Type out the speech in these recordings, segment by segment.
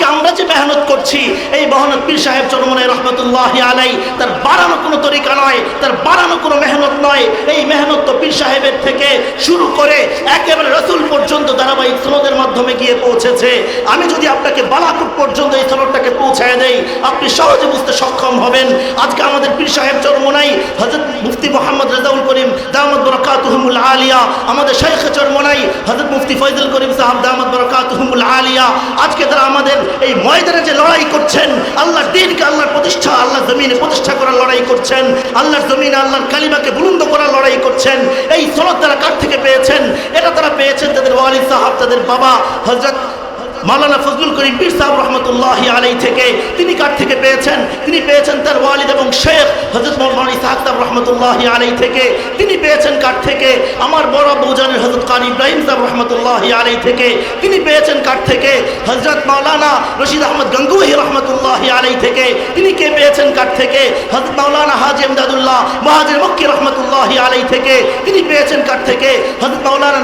আজকে আমরা যে মেহনত করছি, এই মেহনত পীর সাহেব চরমনে রহমতুল্লাহ আলাই তার বাড়ানো কোনো তরিকা নয়, তার বাড়ানো কোনো মেহনত নয়। এই মেহনত তো পীর সাহেবের থেকে শুরু করে একেবারে রসুল পর্যন্ত ধারাবাহিক সনদের মাধ্যমে গিয়ে পৌঁছেছে। আমি যদি আপনাকে বালাকুট পর্যন্ত এই সনদটাকে পৌঁছায় দেই, আপনি সহজে বুঝতে সক্ষম হবেন। আজকে আমাদের পীর সাহেব চরমনাই হজরত মুফতি মোহাম্মদ রেজাউল করিম দামদ বরকাতুহমুল আলিয়া, আমাদের শেখ চরমনাই হজরত মুফতি ফয়জুল করিম সাহাব দামদ বরকাতুহমুল আলিয়া। আজকে তারা আমাদের এই ময়দানে যে লড়াই করছেন, আল্লাহর দিনকে আল্লাহর প্রতিষ্ঠা আল্লাহ জমিনে প্রতিষ্ঠা করার লড়াই করছেন, আল্লাহর জমিনে আল্লাহর কালিমাকে বুলন্দ করার লড়াই করছেন, এই সনদ তারা কার থেকে পেয়েছেন, এটা তারা পেয়েছেন তাদের ওয়ালিদ সাহাব, তাদের বাবা হজরত মাওলানা ফজলুল করিম পীর রহমতুল্লাহ আলাই থেকে তিনি কার থেকে পেয়েছেন? তিনি পেয়েছেন তার ওয়ালিদ এবং শেখ হজরত মৌলানা ইসাহাক রহমতুল্লাহ আলাই থেকে। তিনি পেয়েছেন কার থেকে? আমার বড় বৌজানের হজরত কান ইব্রাহিম সাহেব রহমতুল্লাহ আলাই থেকে। তিনি পেয়েছেন কার থেকে? হজরত মাওলানা রশিদ আহমদ গঙ্গুহি রহমতুল্লাহ আলাই থেকে। তিনি কে পেয়েছেন কার থেকে? হজরত মাওলানা হাজি আমদাদুল্লাহ মহাজির মক্কি রহমতুল্লাহ আলাই থেকে। তিনি পেয়েছেন কার থেকে? হজরত মাওলানা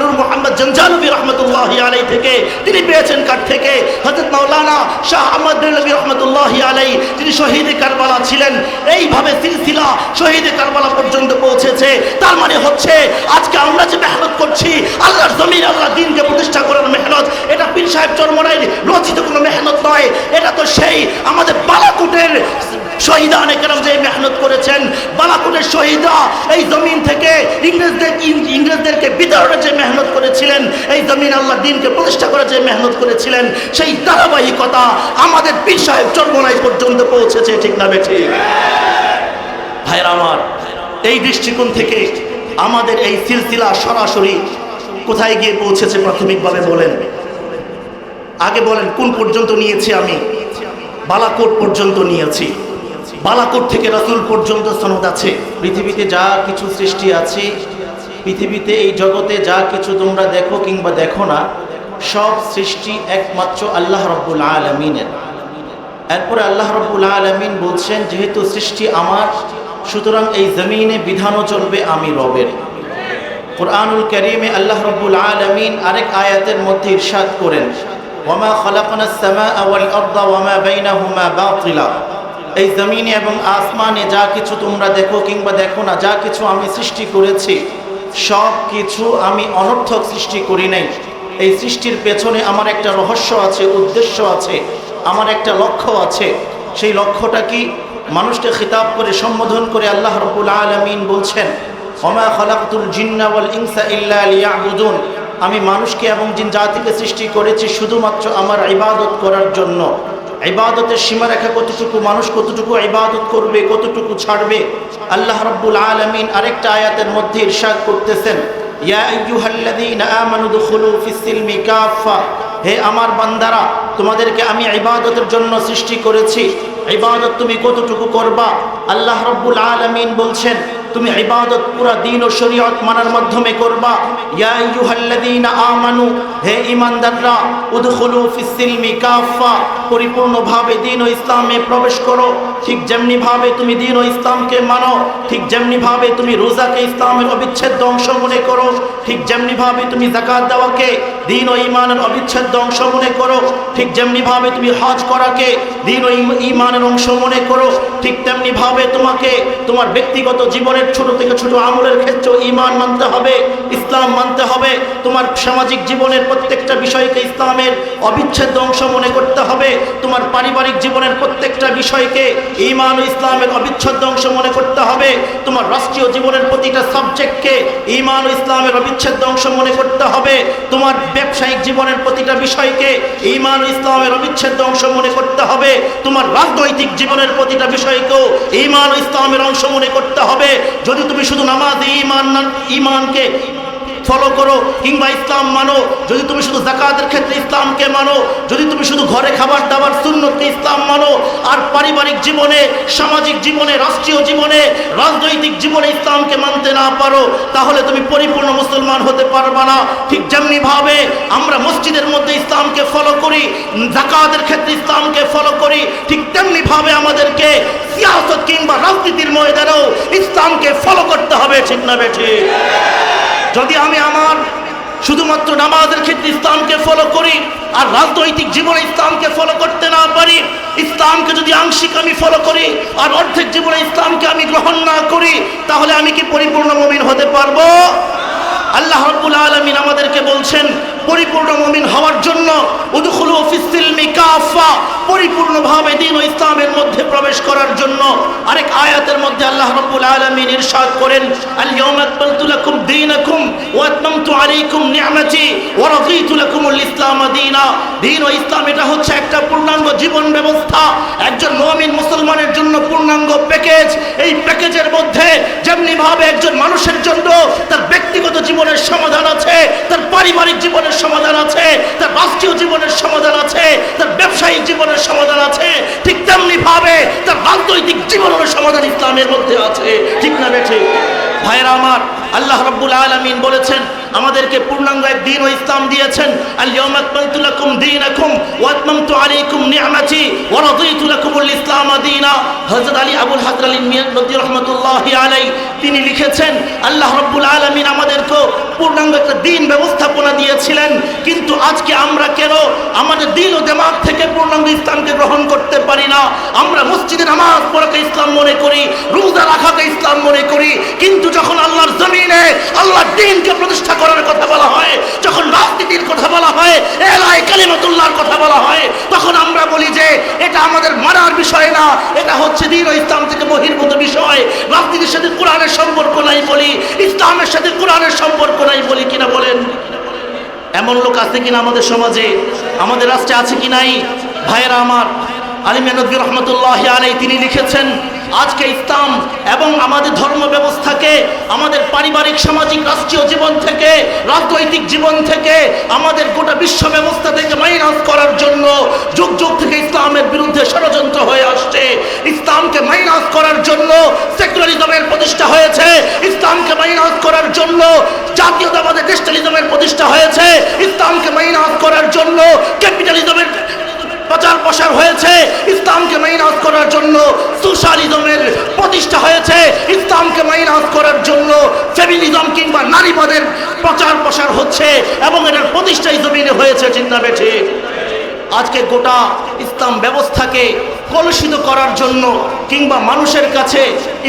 আলাই থেকে, তিনি পেয়েছেন কার থেকে? হজরত মাওলানা শাহ আহমদ রহমতুল্লাহ আলাই যিনি শহীদ কারবালা ছিলেন, এইভাবে সিলসিলা শহীদ কারবালা পর্যন্ত পৌঁছেছে। তার মানে হচ্ছে, আজকে আমরা যে মেহনত করছি, আল্লাহর জমিন আল্লাহ দিনকে প্রতিষ্ঠা করার মেহনত, এটা পীর সাহেব চরমনাই রচিত কোনো মেহনত নয়। এটা তো সেই আমাদের বালাকুটের শহীদা অনেকেরাম যে মেহনত করেছেন। বালাকুটের শহীদা এই জমিন থেকে ইংরেজদের, ইংরেজদেরকে বিতরণের যে মেহনত করেছিলেন, এই জমিন আল্লাহ দিনকে প্রতিষ্ঠা করার যে মেহনত করেছিলেন, সেই ধারাবাহিকতা আমাদের পীর সাহেব চর্মনাই পর্যন্ত পৌঁছেছে, ঠিক না বেঠি ভাইরা আমার, এই দৃষ্টিকোণ থেকে আমাদের এই সিলসিলা সরাসরি কোথায় গিয়ে পৌঁছেছে প্রাথমিকভাবে বলেন। আগে বলেন, কোন পর্যন্ত নিয়েছি আমি? বালাকোট পর্যন্ত নিয়েছি। বালাকোট থেকে রাসুল পর্যন্ত সনদ আছে। পৃথিবীতে যা কিছু সৃষ্টি আছে পৃথিবীতে, এই জগতে যা কিছু তোমরা দেখো কিংবা দেখো না, সব সৃষ্টি একমাত্র আল্লাহ রব্বুল আলমিনের। এরপরে আল্লাহ রব্বুল আলমিন বলছেন, যেহেতু সৃষ্টি আমার, সুতরাং এই জমিনে বিধানও চলবে আমি রবের। কোরআনুল করিমে আল্লাহ রব্বুল আলমিন আরেক আয়াতের মধ্যে ইরশাদ করেন, ওয়ামা খলাকনা সামা আওয়াল আরদা ওয়ামা বাইনাহুমা বাতিলা। এই জমিনে এবং আসমানে যা কিছু তোমরা দেখো কিংবা দেখো না, যা কিছু আমি সৃষ্টি করেছি সব কিছু আমি অনর্থক সৃষ্টি করি নাই। এই সৃষ্টির পেছনে আমার একটা রহস্য আছে, উদ্দেশ্য আছে, আমার একটা লক্ষ্য আছে। সেই লক্ষ্যটা কি? মানুষকে খিতাব করে সম্বোধন করে আল্লাহ রবুল আলমিন বলছেন অমা খলাকুল জিন্না ওয়াল ইনসা ইল্লা লিয়াবুদুন। আমি মানুষকে এবং জিন জাতিকে সৃষ্টি করেছি শুধুমাত্র আমার ইবাদত করার জন্য। ইবাদতের সীমারেখা কতটুকু, মানুষ কতটুকু ইবাদত করবে, কতটুকু ছাড়বে? আল্লাহ রব্বুল আলমিন আরেকটা আয়াতের মধ্যে ইরশাদ করতেছেন হে আমার বান্দারা, তোমাদেরকে আমি ইবাদতের জন্য সৃষ্টি করেছি। ইবাদত তুমি কতটুকু করবা? আল্লাহ রব্বুল আলামিন বলছেন তুমি ইবাদত, পুরা দিন ও শরীয়ত মানার মাধ্যমে করবা। ইয়া আইয়ুহাল্লাযীনা আমানু, হে ঈমানদাররা, উদখুলু ফিস-সিলমি কাফা পরিপূর্ণভাবে দিন ও ইসলামে প্রবেশ করো। ঠিক যেমনি ভাবে তুমি দিন ও ইসলামকে মানো, ঠিক যেমনি ভাবে তুমি রোজাকে ইসলামের অবিচ্ছেদ্য অংশ মনে করো, ঠিক যেমনি ভাবে তুমি জাকাত দেওয়াকে দিন ও ইমানের অবিচ্ছেদ্য অংশ মনে করো। ঠিক যেমনি ভাবে তুমি হজ করাকে দিন ও ইম- ইমানের অংশ মনে করো, ঠিক তেমনি ভাবে তোমাকে তোমার ব্যক্তিগত জীবনের ছোট থেকে ছোট আমলের ক্ষেত্রে ইমান মানতে হবে, ইসলাম মানতে হবে। তোমার সামাজিক জীবনের প্রত্যেকটা বিষয়কে ইসলামের অবিচ্ছেদ্য অংশ মনে করতে হবে। তোমার পারিবারিক জীবনের প্রত্যেকটা বিষয়কে ইমান ও ইসলামের অবিচ্ছেদ্য অংশ মনে করতে হবে। তোমার রাষ্ট্রীয় জীবনের প্রতিটা সাবজেক্টকে ইমান ও ইসলামের অবিচ্ছেদ্য অংশ মনে করতে হবে। তোমার ব্যবসায়িক জীবনের প্রতিটা বিষয়কে ইমান ইসলামের অবিচ্ছেদ্য অংশ মনে করতে হবে। তোমার রাজনৈতিক জীবনের প্রতিটা বিষয়কেও ইমান ইসলামের অংশ মনে করতে হবে। যদি তুমি শুধু নামাজ ইমান ইমানকে ফলো করো কিংবা ইসলাম মানো। যদি তুমি শুধু জাকাতের ক্ষেত্রে ইসলামকে মানো, যদি তুমি শুধু ঘরে খাবার দাবার সুন্নতকে ইসলাম মানো, আর পারিবারিক জীবনে, সামাজিক জীবনে, রাষ্ট্রীয় জীবনে, রাজনৈতিক জীবনে ইসলামকে মানতে না পারো, তাহলে তুমি পরিপূর্ণ মুসলমান হতে পারবে না। ঠিক যেমনি ভাবে আমরা মসজিদের মধ্যে ইসলামকে ফলো করি জাকাতের ক্ষেত্রে ইসলামকে ফলো করি, ঠিক তেমনি ভাবে আমাদেরকে সিয়াসত কিংবা রাজনীতির ময়দানেও ইসলামকে ফলো করতে হবে, ঠিক না বেঠিক যদি আমি আমার শুধুমাত্র নামাজের ক্ষেত্রে ইসলামকে ফলো করি আর রাজনৈতিক জীবনে ইসলামকে ফলো করতে না পারি, ইসলামকে যদি আংশিক আমি ফলো করি আর অর্ধেক জীবনে ইসলামকে আমি গ্রহণ না করি, তাহলে আমি কি পরিপূর্ণ মমিন হতে পারব? আল্লাহ রাব্বুল আলামিন আমাদেরকে বলছেন, পরিপূর্ণ মুমিন হওয়ার জন্য উদখুলু ফিসসিলমি কাফা পরিপূর্ণভাবে দ্বীন ও ইসলামের মধ্যে প্রবেশ করার জন্য আরেক আয়াতের মধ্যে আল্লাহ রাব্বুল আলামিন ইরশাদ করেন আল ইয়াউমা আকমালতু লাকুম দীনাকুম ওয়া আতমামতু আলাইকুম নি'মাতি ওয়া রাদিতু লাকুমুল ইসলাম দীনা। দ্বীন ও ইসলাম, এটা হচ্ছে একটা পূর্ণাঙ্গ জীবন ব্যবস্থা। একজন মুমিন মুসলমানের জন্য পূর্ণাঙ্গ প্যাকেজ। এই প্যাকেজের মধ্যে যেমনি ভাবে একজন মানুষের জন্য তার ব্যক্তিগত জীবনের সমাধান আছে, তার পারিবারিক জীবনের সমাধান আছে, তার রাষ্ট্রীয় জীবনের সমাধান আছে, তার ব্যবসায়িক জীবনের সমাধান আছে, ঠিক তেমনি ভাবে তার রাজনৈতিক জীবনের সমাধান ইসলামের মধ্যে আছে। ঠিক না বেঠে? ভাইয়েরা আমার, আল্লাহ রব্বুল আলমিন বলেছেন আমাদেরকে পূর্ণাঙ্গ এক দিন ও ইসলাম দিয়েছেন। আল ইয়াউমা আকমালতু লাকুম দীনাকুম ওয়া আতমামতু আলাইকুম নি'মাতি ওয়া রাদিতু ইসলাম দীনা। হযরত আলী আবুল হাসর আলী মিয়ানবদী রাহমাতুল্লাহি আলাইহি তিনি লিখেছেন, আল্লাহ রাব্বুল আলামিন আমাদেরকে পূর্ণাঙ্গ একটা দিন ব্যবস্থাপনা দিয়েছিলেন। কিন্তু আজকে আমরা কেন আমাদের দিল ও দেমাগ থেকে পূর্ণাঙ্গ ইসলামকে গ্রহণ করতে পারি না? আমরা মসজিদে নামাজ পড়াকে ইসলাম মনে করি, রোজা রাখাকে ইসলাম মনে করি। কিন্তু যখন আল্লাহর জমিনে আল্লাহর দিনকে প্রতিষ্ঠা করার কথা বলা হয় যখন রাজনীতির কথা বলা হয় এলাই কালিমাতুল্লাহর কথা বলা হয় তখন আমরা বলি যে এটা আমাদের মানার বিষয় না, এটা হচ্ছে দিন ইসলাম থেকে বহির্ভূত বিষয়। রাজনীতির সাথে কোরআনের সম্পর্ক নাই বলি, ইসলামের সাথে কোরআনের সম্পর্ক নাই বলি কিনা বলেন? এমন লোক আছে কিনা আমাদের সমাজে? আমাদের রাষ্ট্রে আছে কি নাই? ভাইয়েরা আমার আলিমানবী রহমতুল্লাহ আলাই তিনি লিখেছেন, আজকে ইসলাম এবং আমাদের ধর্ম ব্যবস্থাকে, আমাদের পারিবারিক, সামাজিক, রাষ্ট্রীয় জীবন থেকে, রাজনৈতিক জীবন থেকে, আমাদের গোটা বিশ্ব ব্যবস্থা মাইনাস করার জন্য যুগ যুগ থেকে ইসলামের বিরুদ্ধে ষড়যন্ত্র হয়ে আসছে। ইসলামকে মাইনাস করার জন্য সেকুলারিজমের প্রতিষ্ঠা হয়েছে। ইসলামকে মাইনাস করার জন্য জাতীয়তাবাদের ন্যাশনালিজমের প্রতিষ্ঠা হয়েছে। ইসলামকে মাইনাস করার জন্য ক্যাপিটালিজমের প্রচার প্রসার হয়েছে। ইসলামকে মাইনাস করার জন্য সোশ্যালিজমের প্রতিষ্ঠা হয়েছে। ইসলামকে মাইনাস করার জন্য ফেমিনিজম কিংবা নারীবাদের প্রচার প্রসার হচ্ছে এবং এটার প্রতিষ্ঠাই জমিনে হয়েছে, চিন্তা বেঠে। আজকে গোটা ইসলাম ব্যবস্থাকে কলুষিত করার জন্য কিংবা মানুষের কাছে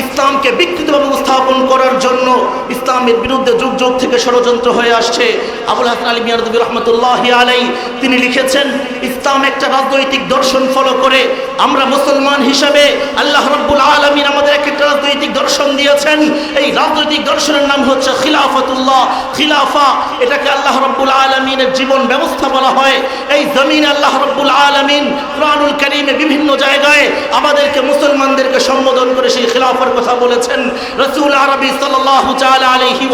ইসলামকে বিকৃতভাবে উপস্থাপন করার জন্য ইসলামের বিরুদ্ধে যুগ যুগ থেকে ষড়যন্ত্র হয়ে আসছে। আবুল হাসান আলী মিয়ারদবী রহমতুল্লাহ আলাই তিনি লিখেছেন, ইসলাম একটা রাজনৈতিক দর্শন ফলো করে। আমরা মুসলমান হিসাবে আল্লাহ রব্বুল আলমিন আমাদের এক একটা রাজনৈতিক দর্শন দিয়েছেন। এই রাজনৈতিক দর্শনের নাম হচ্ছে খিলাফতুল্লাহ। খিলাফা, এটাকে আল্লাহ রব্বুল আলমিনের জীবন ব্যবস্থা বলা হয়। এই জমিন আল্লাহ রব্বুল আলমিন কোরআনুল করিমে বিভিন্ন জায়গায় আমাদেরকে মুসলমানদেরকে সম্বোধন করে সেই খিলাফার কথা বলেছেন, রসুল আরবি তাআলা আলাইহি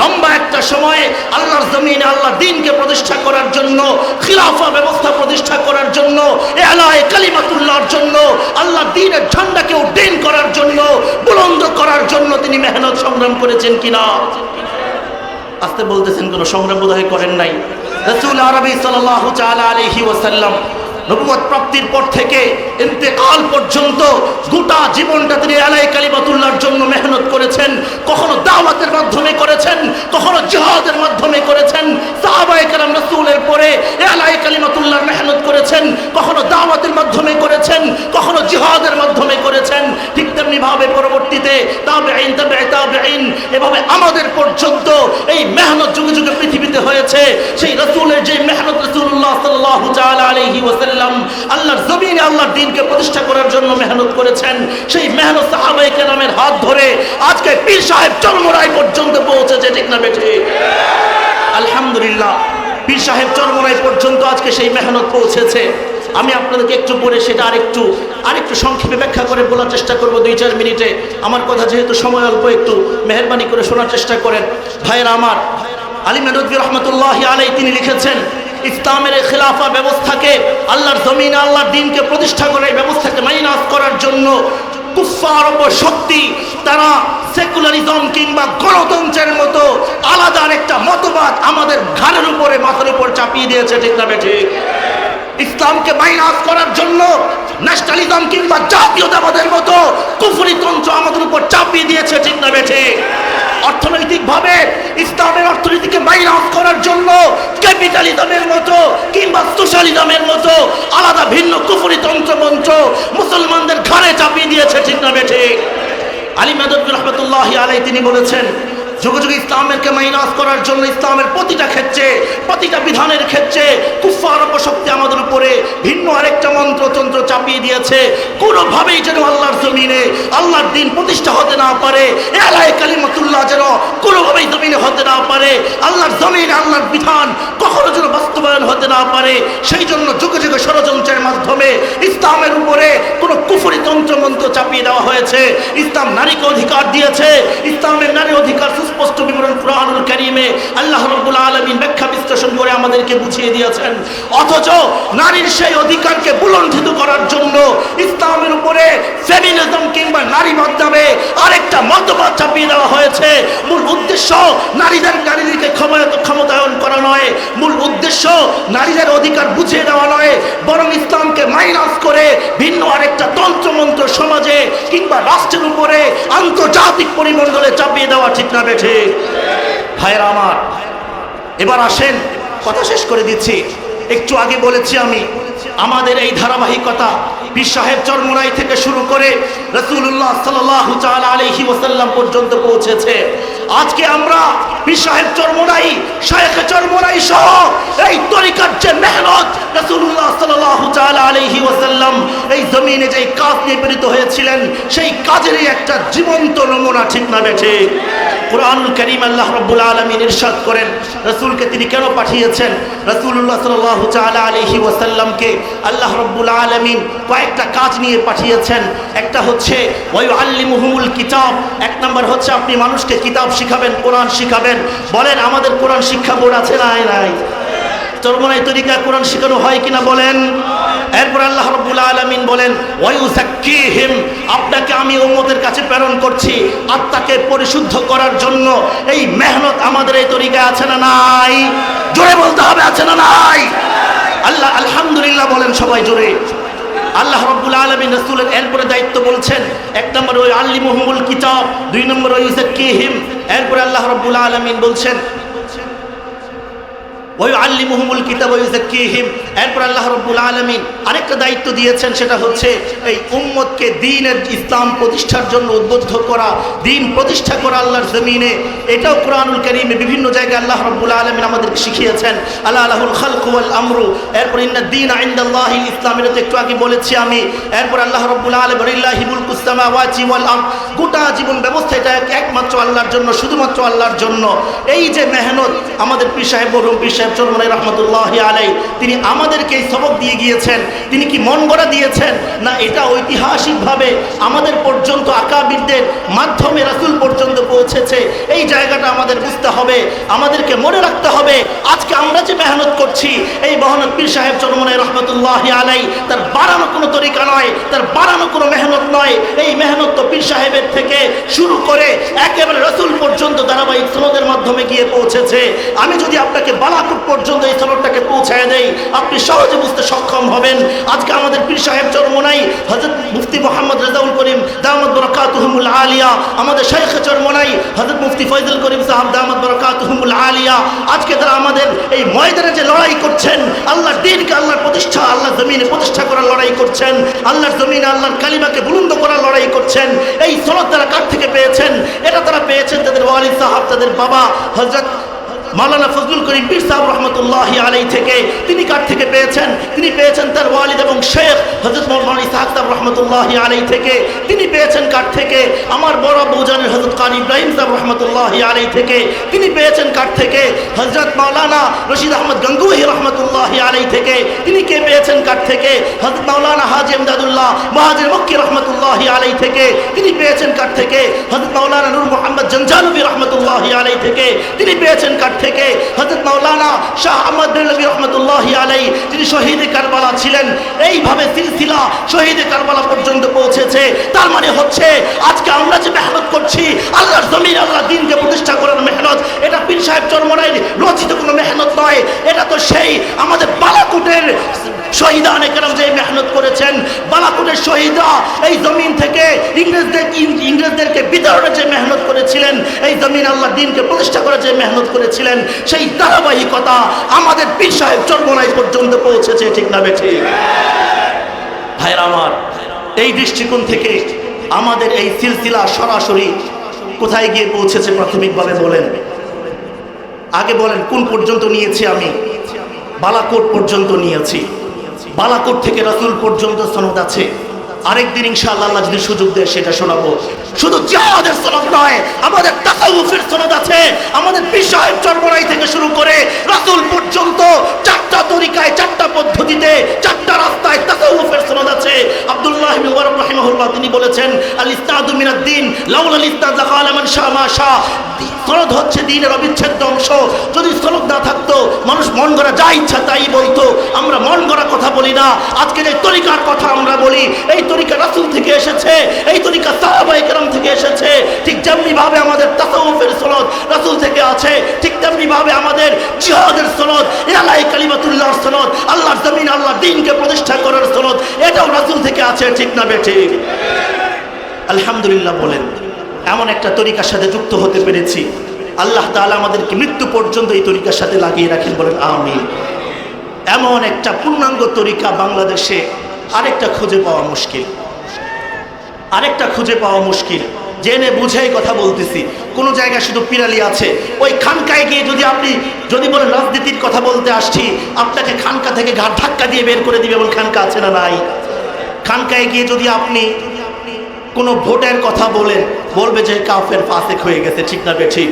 লম্বা একটা সময় আল্লাহর জমিনে আল্লাহর দ্বীনকে প্রতিষ্ঠা করার জন্য, খিলাফা ব্যবস্থা প্রতিষ্ঠা করার জন্য, এলায় কালিমাতুল্লাহর জন্য, আল্লাহর দ্বীনের ঝান্ডাকে উড্ডীন করার জন্য, বুলন্দ করার জন্য তিনি মেহনত সংগ্রাম করেছেন কিনা? আসতে বলতেছেন কোনো সংগ্রাম বোধহয় করেন নাই। রসুল আরবি সাল্লাল্লাহু তাআলা আলাইহি নবুয়ত প্রাপ্তির পর থেকে ইন্তেকাল পর্যন্ত গোটা জীবনটা তিনি আলাই কালিমাতুল্লাহর জন্য মেহনত করেছেন, কখনো দাওয়াতের মাধ্যমে করেছেন, কখনো জিহাদের মাধ্যমে করেছেন, সাহাবায়ে কেরাম রাসূলের পরে আলাই কালিমাতুল্লাহর মেহনত করেছেন, কখনো দাওয়াতের মাধ্যমে করেছেন, কখনো জিহাদের মাধ্যমে করেছেন, ঠিক তেমনি ভাবে পরবর্তীতে এভাবে আমাদের পর্যন্ত এই মেহনত যুগে যুগে পৃথিবীতে হয়েছে। সেই রসুলের যে মেহনত আলাইহি ওয়াসাল্লাম আল্লাহর জমিনে আল্লাহর দিনকে প্রতিষ্ঠা করার জন্য মেহনত করেছেন, সেই মেহনত সাহাবায়ে কেরামের হাত ধরে আজকে পীর সাহেব চরমরাই পর্যন্ত পৌঁছেছে, ঠিক না বেঠে? আলহামদুলিল্লাহ, পীর সাহেব চরমরাই পর্যন্ত আজকে সেই মেহনত পৌঁছেছে। আমি আপনাদেরকে একটু পরে সেটা আরেকটু আরেকটু সংক্ষেপে ব্যাখ্যা করে বলার চেষ্টা করব দুই চার মিনিটে। আমার কথা যেহেতু সময় অল্প, একটু মেহরবানি করে শোনার চেষ্টা করেন। ভাইয়েরা আমার আলী মেনদ্দি রহমতুল্লাহ আলাই তিনি লিখেছেন ইসলামের খেলাফা ব্যবস্থাকে আল্লাহর জমিন, আল্লাহর দিনকে প্রতিষ্ঠা করে এই ব্যবস্থাকে মাইনাস করার জন্য শক্তি, তারা সেকুলারিজম কিংবা গণতন্ত্রের মতো আলাদা একটা মতবাদ আমাদের ঘাড়ের উপরে, মাথার উপর চাপিয়ে দিয়েছে, ঠিক না ঠিক? ইসলামকে মাইনাস করার জন্য ন্যাশনালিজম কিংবা জাতীয়তাবাদের মতো কুফরি তন্ত্র আমাদের উপর চাপিয়ে দিয়েছে ঠিক না বেঠে অর্থনৈতিকভাবে ইসলামের অর্থনীতিকে মাইনাস করার জন্য ক্যাপিটালিজমের মতো কিংবা সোশ্যালিজমের মতো আলাদা ভিন্ন কুফুরি তন্ত্রমন্ত্র মুসলমানদের ঘাড়ে চাপিয়ে দিয়েছে ঠিক না বেঠে আলী মাদবুর রহমতুল্লাহ আলাই তিনি বলেছেন যুগে যুগে ইসলামেরকে মাইনাস করার জন্য ইসলামের প্রতিটা ক্ষেত্রে, প্রতিটা বিধানের ক্ষেত্রে কুফার অপশক্তি আমাদের উপরে ভিন্ন আরেকটা মন্ত্রতন্ত্র চাপিয়ে দিয়েছে। কোনোভাবেই যেন আল্লাহর জমিনে আল্লাহর দিন প্রতিষ্ঠা হতে না পারে, এলাই কালিমতুল্লাহ যেন কোনোভাবেই জমিনে হতে না পারে। আল্লাহর জমিনে আল্লাহর বিধান কখনো বাস্তবায়ন হতে না পারে, সেই জন্য যুগে যুগে ষড়যন্ত্রের মাধ্যমে ইসলামের উপরে কোনো কুফরি তন্ত্রমন্ত্র চাপিয়ে দেওয়া হয়েছে। ইসলাম নারীকে অধিকার দিয়েছে। ইসলামের নারী অধিকার সুস্পষ্ট বিবরণ কোরআনুল কারিমে আল্লাহ রব্বুল আলমিন ব্যাখ্যা বিশ্লেষণ করে আমাদেরকে বুঝিয়ে দিয়েছেন। অথচ নারীর সেই অধিকারকে বুলণ্ঠিত করার জন্য ইসলামের উপরে ফেমিনিজম কিংবা নারীবাদ নামে আরেকটা মতবাদ চাপিয়ে দেওয়া হয়েছে। মূল উদ্দেশ্য নারীদের নারীদেরকে ক্ষমতা ক্ষমতায়ন করা নয়। মূল উদ্দেশ্য নারীদের অধিকার বুঝিয়ে দেওয়া নয়, বরং ইসলামকে মাইনাস করে ভিন্ন আরেকটা তন্ত্রমন্ত্র সমাজে কিংবা রাষ্ট্রের উপরে আন্তর্জাতিক পরিমণ্ডলে চাপিয়ে দেওয়া ঠিক না বেঠে। ভাইয়েরা আমার, এবার আসেন, কথা শেষ করে দিচ্ছি। একটু আগে বলেছি আমি, আমাদের এই ধারাবাহিকতা পীর সাহেব চরমোনাই থেকে শুরু করে রসুল্লাহ সাল্লাহ আলহি ওসাল্লাম পর্যন্ত পৌঁছেছে। আজকে আমরা সাহেব চরমোনাই শাহেখ চরমোনাই সহ এই তরিকার যে মেহনত রসুল্লাহ সাল্লাহ আলাইহি ওসাল্লাম এই জমিনে যে কাজ নিয়ে প্রেরিত হয়েছিলেন, সেই কাজেরই একটা জীবন্ত নমুনা ঠিক না বেঠে কোরআনুল করিম আল্লাহ রব্বুল আলমিন ইরশাদ করেন, রসুলকে তিনি কেন পাঠিয়েছেন? রসুল্লাহ সাল্লাহ তালা আলহি ওয়াসাল্লামকে আল্লাহ রব্বুল আলমিন কয়েকটা কাজ নিয়ে পাঠিয়েছেন। একটা হচ্ছে আল্লিমুহুমুল কিতাব, এক নম্বর হচ্ছে আপনি মানুষকে কিতাব শিখাবেন, কোরআন শিখাবেন। বলেন, আমাদের কোরআন শিক্ষা বোর্ড আছে? নাই নাই। চরমনাই তরিকা কোরআন শেখানো হয় কিনা বলেন? এরপর আল্লাহ রব্বুল আলমিন বলেন ওয়াইউসাক্কিহিম আপনাকে আমি উম্মতের কাছে প্রেরণ করছি আত্মাকে পরিশুদ্ধ করার জন্য। এই মেহনত আমাদের এই তরিকা আছে না নাই? জোরে বলতে হবে, আছে না নাই? আল্লাহ আলহামদুলিল্লাহ বলেন সবাই জোরে। আল্লাহ রব্বুল আলমিন রসুলের এরপরে দায়িত্ব বলছেন, এক নম্বর ওই আল্লি মোহাম্মুল কিতাব, দুই নম্বর ওই কিহিম এরপরে আল্লাহ রব্বুল আলমিন বলছেন ওই আল্লি মুহমুল কিতাব ওইজাকিহিম এরপর আল্লাহ রব্বুল আলমিন আরেকটা দায়িত্ব দিয়েছেন, সেটা হচ্ছে এই উম্মতকে দিনের ইসলাম প্রতিষ্ঠার জন্য উদ্বুদ্ধ করা, দিন প্রতিষ্ঠা করা আল্লাহর জমিনে। এটাও কোরআনুল করিমে বিভিন্ন জায়গায় আল্লাহ রব্বুল আলমিন আমাদেরকে শিখিয়েছেন আল্লাহ আল্লাহুল খালকুয়াল আমরু। এরপর ইন্না দিন আইন্দাল্লাহ ইসলাম, এটা তো একটু আগে বলেছি আমি। এরপর আল্লাহ রব্বুল আলম ইল্লাহিবুল কুস্তামা ওয়াচি ওয়াল আম গোটা জীবন ব্যবস্থা এটা একমাত্র আল্লাহর জন্য, শুধুমাত্র আল্লাহর জন্য। এই যে মেহনত আমাদের পীর সাহেব বরুম পীর চরমনাই রহমতুল্লাহ আলাই তিনি আমাদেরকে এই সবক দিয়ে গিয়েছেন, তিনি কি মন গড়া দিয়েছেন? না, এটা ঐতিহাসিকভাবে আমাদের পর্যন্ত আকাবিদদের মাধ্যমে রাসুল পর্যন্ত পৌঁছেছে। এই জায়গাটা আমাদের বুঝতে হবে, আমাদেরকে মনে রাখতে হবে, আজকে আমরা যে মেহনত করছি, এই মহানত পীর সাহেব চরমনাই রহমতুল্লাহ আলাই তার বাড়ানো কোনো তরিকা নয়, তার বাড়ানো কোনো মেহনত নয়। এই মেহনত তো পীর সাহেবের থেকে শুরু করে একেবারে রসুল পর্যন্ত ধারাবাহিক সনদের মাধ্যমে গিয়ে পৌঁছেছে। আমি যদি আপনাকে বালাকুট পর্যন্ত এই সনদটাকে পৌঁছায় দেই, আপনি সহজে বুঝতে সক্ষম হবেন। আজকে আমাদের পীর সাহেব চরমোনাই হজরত মুফতি মোহাম্মদ রেজাউল করিম দামদ বরকাতুহমুল আলিয়া। আমাদের শেখ চরমোনাই হজরত মুফতি ফয়জুল করিম সাহাব দামদ বরকাতুহমুল আলিয়া। আজকে তারা আমাদের এই ময়দানে যে লড়াই করছেন আল্লাহ দিনকে আল্লাহর প্রতিষ্ঠা আল্লাহ জমিনে প্রতিষ্ঠা করার লড়াই করছেন, আল্লাহর জমিনে আল্লাহর কালিমাকে বুলন্দ করার লড়াই করছেন, এই সনদ তারা কার থেকে পেয়েছেন? এটা তারা পেয়েছেন তাদের ওয়ালিদ সাহাব, তাদের বাবা হজরত মাওলানা ফজলুল করিম পীর রহমতুল্লাহ আলাই থেকে তিনি কার থেকে পেয়েছেন? তিনি পেয়েছেন তার ওয়ালিদ এবং শেখ হজরত মৌলানা ইসাহাক রহমতুল্লাহ আলাই থেকে। তিনি পেয়েছেন কার থেকে? আমার বড় বৌজানের হজরত কান ইব্রাহিম সাহেব রহমতুল্লাহ আলাই থেকে। তিনি পেয়েছেন কার থেকে? হজরত মাওলানা রশিদ আহমদ গঙ্গুহি রহমতুল্লাহ আলাই থেকে। তিনি কে পেয়েছেন কার থেকে? হজরত মাওলানা হাজি আমদাদুল্লাহ মহাজির মক্কি রহমতুল্লাহ আলাই থেকে। তিনি পেয়েছেন কার থেকে? হজরত মাওলানা নূর মোহাম্মদ জঞ্জানবী রহমতুল্লাহ আলাই থেকে। তিনি পেয়েছেন কার থেকে হজরত মাওলানা শাহ আহমদ নবী রহমতুল্লাহ আলাই যিনি শহীদ কারবালা ছিলেন, এইভাবে সিলসিলা শহীদ কারবালা পর্যন্ত পৌঁছেছে। তার মানে হচ্ছে, আজকে আমরা যে মেহনত করছি, আল্লাহর জমিন আল্লাহ দিনকে প্রতিষ্ঠা করার মেহনত, এটা পীর সাহেব চরমরাই রচিত কোনো মেহনত নয়। এটা তো সেই আমাদের বালাকুটের শহীদান একরাম যে মেহনত করেছেন। বালাকুটের শহীদরা এই জমিন থেকে ইংরেজদের ইংরেজদেরকে বিতরণের যে মেহনত করেছিলেন, এই জমিন আল্লাহ দিনকে প্রতিষ্ঠা করার যে মেহনত করেছিলেন সেই ধারাবাহিকতা আমাদের পীর সাহেব চরমরাই পর্যন্ত পৌঁছেছে, ঠিক না বেঠিক ভাইয়ের আমার, এই দৃষ্টিকোণ থেকে আমাদের এই সিলসিলা সরাসরি কোথায় গিয়ে পৌঁছেছে প্রাথমিকভাবে বলেন। আগে বলেন, কোন পর্যন্ত নিয়েছি আমি? বালাকোট পর্যন্ত নিয়েছি। বালাকোট থেকে রাসুল পর্যন্ত সনদ আছে। আরেকদিন ইনশাআল্লাহ আল্লাহ যদি সুযোগ দেয় সেটা শোনাবো। শুধু জিহাদের সনদ নয়, আমাদের তাকাউফের সনদ আছে। আমাদের বিষয় চর্মরাই থেকে শুরু করে রাসুল পর্যন্ত চারটা তরিকায়, চারটা পদ্ধতিতে, চারটা রাস্তায় তাকাউফের সনদ আছে। আব্দুল্লাহ ইবনে ওয়ারাব রাহিমাহুল্লাহ তিনি বলেছেন আল ইসনাদু মিনাদ-দ্বীন, লাউলা আল ইসনাদ লাকালা মান শাআ মা শাআ। সনদ হচ্ছে দিনের অবিচ্ছেদ্য অংশ। যদি সনদ না থাকতো, মানুষ মন গড়া যা ইচ্ছা তাই বলতো। আমরা মন গড়া কথা বলি না। আজকে যে তরিকার কথা আমরা বলি। এই তরিকা রাসূল থেকে এসেছে। এই তরিকা সাহাবায়ে কেরাম থেকে এসেছে। ঠিক যেমনি ভাবে আমাদের তাসাউফের সনদ রাসূল থেকে আছে, ঠিক তেমনি ভাবে আমাদের জিহাদের সনদ ইলাহি কালিমাতুল্লাহর সনদ আল্লাহর জমিন, আল্লাহর দিনকে প্রতিষ্ঠা করার সনদ এটাও রাসুল থেকে আছে। ঠিক না বেঠিক আলহামদুলিল্লাহ বলেন। এমন একটা তরিকার সাথে যুক্ত হতে পেরেছি। আল্লাহ তাআলা আমাদেরকে মৃত্যু পর্যন্ত এই তরিকার সাথে লাগিয়ে রাখেন, বলেন আমি এমন একটা পূর্ণাঙ্গ তরিকা বাংলাদেশে আরেকটা খুঁজে পাওয়া মুশকিল। আরেকটা খুঁজে পাওয়া মুশকিল। জেনে বুঝেই কথা বলতেছি। কোনো জায়গায় শুধু পিরালি আছে। ওই খানকায় গিয়ে যদি আপনি, যদি বলেন, রাজনীতির কথা বলতে আসছি, আপনাকে খানকা থেকে ঘাট ধাক্কা দিয়ে বের করে দিবে এমন খানকা আছে না নাই? খানকায় গিয়ে যদি আপনি কোনো ভোটের কথা বলেন বলবে যে কাফের ফাসেক হয়ে গেছে, ঠিক না ঠিক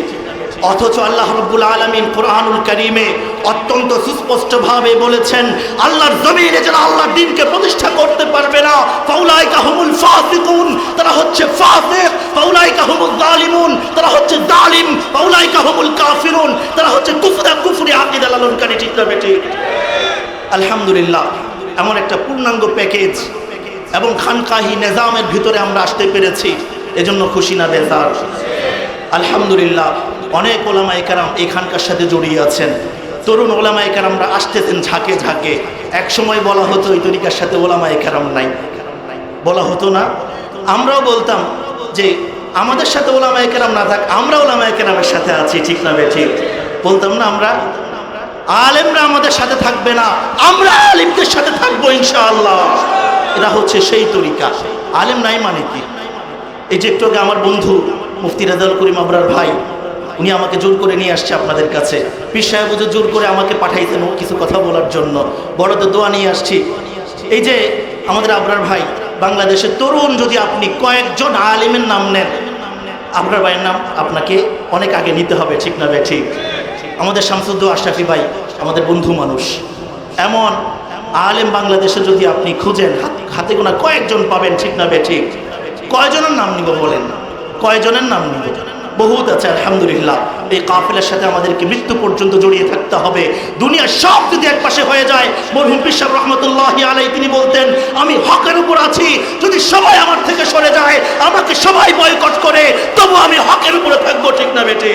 অথচ আল্লাহ রব্বুল আলমিন কোরআনুল করিমে অত্যন্ত সুস্পষ্টভাবে বলেছেন, আল্লাহর জমিনে যারা আল্লাহর দিনকে প্রতিষ্ঠা করতে পারবে না ফাউলাই কাহুমুল ফাসিকুন, তারা হচ্ছে ফাসিক ফাউলাই কাহুমুল জালিমুন, তারা হচ্ছে জালিম ফাউলাই কাহুমুল কাফিরুন, তারা হচ্ছে কুফরা, কুফরি আকিদা লালনকারী, ঠিক না ঠিক আলহামদুলিল্লাহ, এমন একটা পূর্ণাঙ্গ প্যাকেজ এবং খানকাহি নিজামের ভিতরে আমরা আসতে পেরেছি। এজন্য খুশি না বেজার? আলহামদুলিল্লাহ, অনেক ওলামাই কারাম এই খানকার সাথে জড়িয়ে আছেন। তরুণ ওলামাই কারামরা আসতেছেন ঝাঁকে ঝাঁকে। এক সময় বলা হতো, এই তরিকার সাথে ওলামাই কারাম নাই। বলা হতো না। আমরাও বলতাম যে, আমাদের সাথে ওলামাই কেরাম না থাক, আমরা ওলামাই কেরামের সাথে আছি। ঠিক না ঠিক? বলতাম না আমরা? আলেমরা আমাদের সাথে থাকবে না। আমরা আলিমদের সাথে থাকব ইনশাআল্লাহ। এটা হচ্ছে সেই তরিকা। আলেম নাই মানে কি? এই যে একটু আগে আমার বন্ধু মুফতি রাজাল করিম আবরার ভাই, উনি আমাকে জোর করে নিয়ে আসছে আপনাদের কাছে। পীর সাহেব জোর করে আমাকে পাঠাইছেন ও কিছু কথা বলার জন্য। বড়দের দোয়া নিয়ে আসছি। এই যে আমাদের আবরার ভাই, বাংলাদেশের তরুণ যদি আপনি কয়েকজন আলিমের নাম নেন আপনার ভাইয়ের নাম আপনাকে অনেক আগে নিতে হবে, ঠিক না ঠিক? আমাদের শামসুদ্দ আশরাফি ভাই, আমাদের বন্ধু মানুষ। এমন আলেম বাংলাদেশে যদি আপনি খুঁজেন, হাত- গোনা কয়েকজন পাবেন, ঠিক না বে ঠিক? কয়জনের নাম নিব বলেন? কয়জনের নাম নিব? বহুত আছে, আলহামদুলিল্লাহ। এই কাফেলার সাথে আমাদেরকে মৃত্যু পর্যন্ত জড়িয়ে থাকতে হবে। দুনিয়ার সব যদি এক পাশে হয়ে যায়, মরহুম পিসাব রহমতুল্লাহ আলাই তিনি বলতেন, আমি হকের উপর আছি, যদি সবাই আমার থেকে সরে যায়, আমাকে সবাই বয়কট করে তবু আমি হকের উপরে থাকব, ঠিক না বেটে?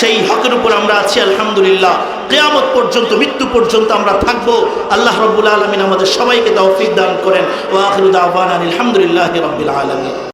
সেই হকের উপর আমরা আছি, আলহামদুলিল্লাহ। কেয়ামত পর্যন্ত, মৃত্যু পর্যন্ত আমরা থাকব। আল্লাহ রব্বুল আলমিন আমাদের সবাইকে তৌফিক দান করেন। ও আখিরুদ আলহামদুলিল্লাহ রব্বিল আলমিন।